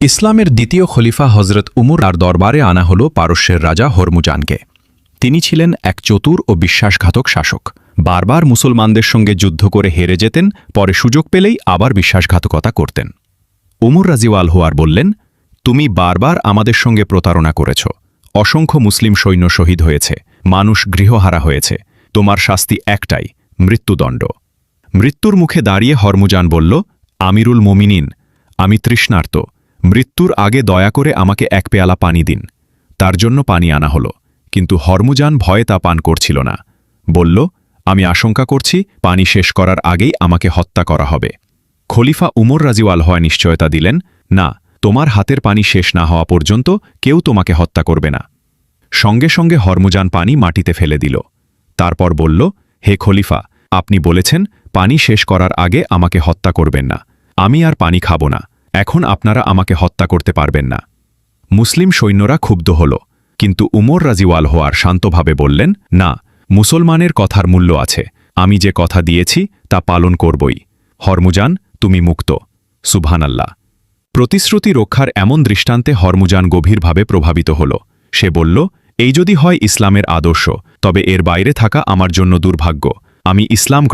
ইসলামের দ্বিতীয় খলিফা হজরত উমর আর দরবারে আনা হল পারস্যের রাজা হরমুজানকে। তিনি ছিলেন এক চতুর ও বিশ্বাসঘাতক শাসক। বারবার মুসলমানদের সঙ্গে যুদ্ধ করে হেরে যেতেন, পরে সুযোগ পেলেই আবার বিশ্বাসঘাতকতা করতেন। উমর রাজিওয়াল হোয়ার বললেন, তুমি বারবার আমাদের সঙ্গে প্রতারণা করেছ। অসংখ্য মুসলিম সৈন্য শহীদ হয়েছে। মানুষ গৃহহারা হয়েছে। তোমার শাস্তি একটাই, মৃত্যুদণ্ড। মৃত্যুর মুখে দাঁড়িয়ে হরমুজান বলল, আমিরুল মোমিনিন, আমি তৃষ্ণার্ত। মৃত্যুর আগে দয়া করে আমাকে এক পেয়ালা পানি দিন। তার জন্য পানি আনা হল, কিন্তু হরমুজান ভয়ে তা পান করছিল না। বলল, আমি আশঙ্কা করছি পানি শেষ করার আগেই আমাকে হত্যা করা হবে। খলিফা উমর রাজিওয়াল হয় নিশ্চয়তা দিলেন, না, তোমার হাতের পানি শেষ না হওয়া পর্যন্ত কেউ তোমাকে হত্যা করবে না। সঙ্গে সঙ্গে হরমুজান পানি মাটিতে ফেলে দিল। তারপর বলল, হে খলিফা, আপনি বলেছেন পানি শেষ করার আগে আমাকে হত্যা করবেন না। আমি আর পানি খাব না। এখন আপনারা আমাকে হত্যা করতে পারবেন না। মুসলিম সৈন্যরা ক্ষুব্ধ হল, কিন্তু উমর রাজিওয়াল হওয়ার শান্তভাবে বললেন, না, মুসলমানের কথার মূল্য আছে। আমি যে কথা দিয়েছি, তা পালন করবই। হরমুজান, তুমি মুক্ত। সুবহানাল্লাহ। প্রতিশ্রুতি রক্ষার এমন দৃষ্টান্তে হরমুজান গভীরভাবে প্রভাবিত হল। সে বলল, এই যদি হয় ইসলামের আদর্শ, তবে এর বাইরে থাকা আমার জন্য দুর্ভাগ্য। আমি ইসলাম